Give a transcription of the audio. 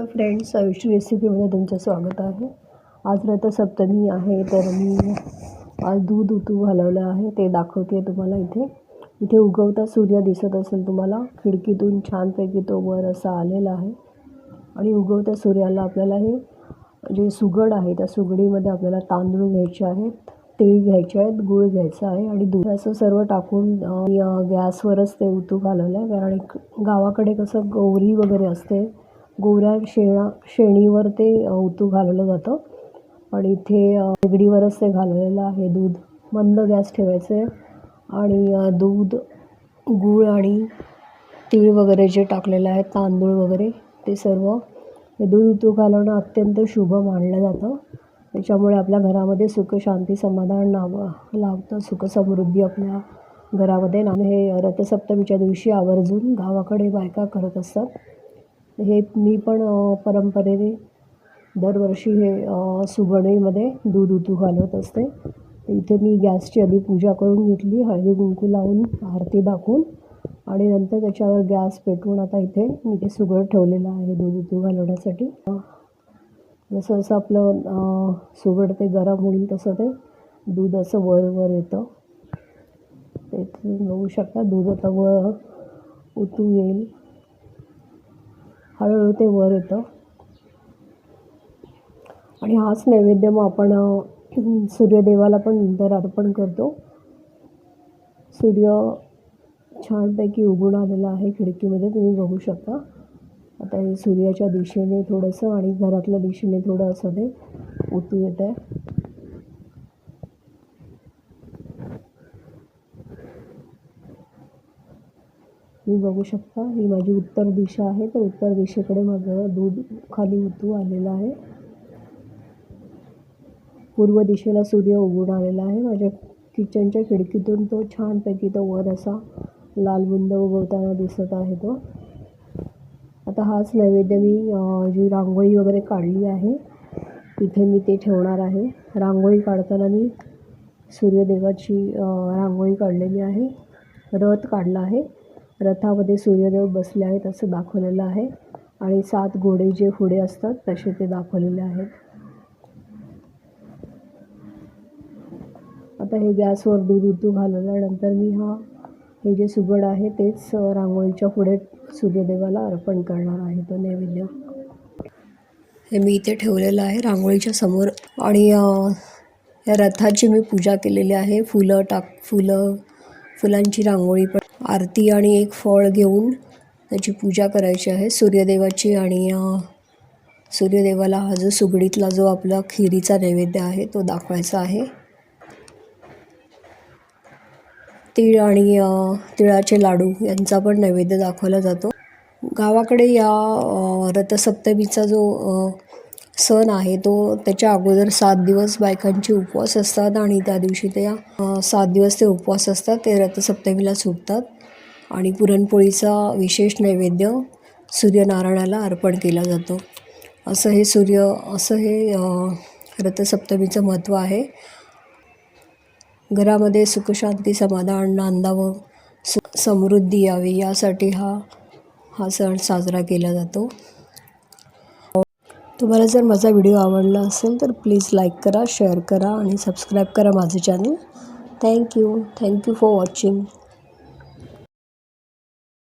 Hello friends आयुष्य रेसिपीमध्ये तुमचं स्वागत आहे. आज रथसप्तमी आहे तर मी आज दूध उतू घालवलं आहे ते दाखवते तुम्हाला इथे. इथे उगवता सूर्य दिसत असेल तुम्हाला खिडकीतून छानपैकी तो वर असा आलेला आहे. आणि उगवत्या सूर्याला आपल्याला हे जे सुगड आहे त्या सुगडीमध्ये आपल्याला तांदूळ घ्यायचे आहेत तेल घ्यायचे आहेत गूळ घ्यायचा आहे आणि दूध. असं सर्व टाकून मी, गॅसवरच ते उतू घालवलं आहे कारण गावाकडे कसं गौरी वगैरे असते गोऱ्या शेणा शेणीवर ते अ, उतू घालवलं जातं. पण इथे वेगडीवरच ते घालवलेलं आहे दूध. मंद गॅस ठेवायचं आहे. आणि दूध गूळ आणि तीळ वगैरे जे टाकलेलं आहे तांदूळ वगैरे ते सर्व. हे दूध उतू घालवणं अत्यंत शुभ मानलं जातं. त्याच्यामुळे आपल्या घरामध्ये सुख शांती समाधान नाव लावतं. सुख समृद्धी आपल्या घरामध्ये ना हे रथसप्तमीच्या दिवशी आवर्जून गावाकडे बायका करत असतात. हे मी पण परंपरेने दरवर्षी हे अ, दूध उतू घालवत असते. इथे मी गॅसची आधी पूजा करून घेतली हळदी कुंकू लावून आरती दाखवून आणि नंतर त्याच्यावर गॅस पेटवून आता इथे मी ते सुगड ठेवलेलं आहे दूध उतू घालवण्यासाठी. जसं जसं आपलं सुगड ते गरम होईल तसं ते दूध असं वर वर येतं. ते बघू शकता दूध आता वर उतू येईल. हळूहळू ते वर येतं. आणि हाच नैवेद्य मग आपण सूर्यदेवाला पण नंतर अर्पण करतो. सूर्य छानपैकी उगून आलेला आहे खिडकीमध्ये तुम्ही बघू शकता. आता हे सूर्याच्या दिशेने थोडंसं आणि घरातल्या दिशेने थोडं असं ते उतू येत आहे तुम्ही बघू शकता. ही माझी उत्तर दिशा आहे. तर उत्तर दिशेकडे माझं दूध खाली उतू आलेलं आहे. पूर्व दिशेला सूर्य उगून आलेला आहे. माझ्या किचनच्या खिडकीतून तो छानपैकी तो वर असा लाल बुंद उगवताना दिसत आहे तो. आता हाच नैवेद्य मी जी रांगोळी वगैरे काढली आहे तिथे मी ते ठेवणार आहे. रांगोळी काढताना मी सूर्यदेवाची रांगोळी काढलेली आहे. रथ काढला आहे. रथामध्ये सूर्यदेव बसले आहेत असं दाखवलेलं आहे आणि सात घोडे जे पुढे असतात तसे ते दाखवलेले आहेत. आता हे गॅसवर दूध उतू घालवल्यानंतर मी हा हे जे सुगड आहे तेच रांगोळीच्या पुढे सूर्यदेवाला अर्पण करणार आहे तो नैवेद्य. हे मी इथे ठेवलेलं आहे रांगोळीच्या समोर आणि या रथाची मी पूजा केलेली आहे. फुलं टाक फुलं फुलांची रांगोळी पण आरती आणि एक फळ घेऊन त्याची पूजा करायची आहे. सूर्यदेवाची आणि सूर्यदेवाला हा जो सुगडीतला जो आपला खिरीचा नैवेद्य आहे तो दाखवायचा आहे. तीळ आणि तिळाचे लाडू यांचा पण नैवेद्य दाखवला जातो. गावाकडे या रथसप्तमीचा जो सण आहे. तो त्याच्या अगोदर सात दिवस बायकांचे उपवास असतात आणि त्या दिवशी त्या सात दिवस ते उपवास असतात. ते रथसप्तमीला सुटतात आणि पुरणपोळीचा विशेष नैवेद्य सूर्यनारायणाला अर्पण केला जातो. असं हे सूर्य असं हे रथसप्तमीचं महत्त्व आहे. घरामध्ये सुखशांती समाधान नांदावं सु समृद्धी यावी यासाठी हा हा सण साजरा केला जातो. तुम्हाला जर माझा व्हिडिओ आवडला असेल तर प्लीज लाईक करा शेअर करा आणि सबस्क्राईब करा माझं channel. Thank you thank you for watching.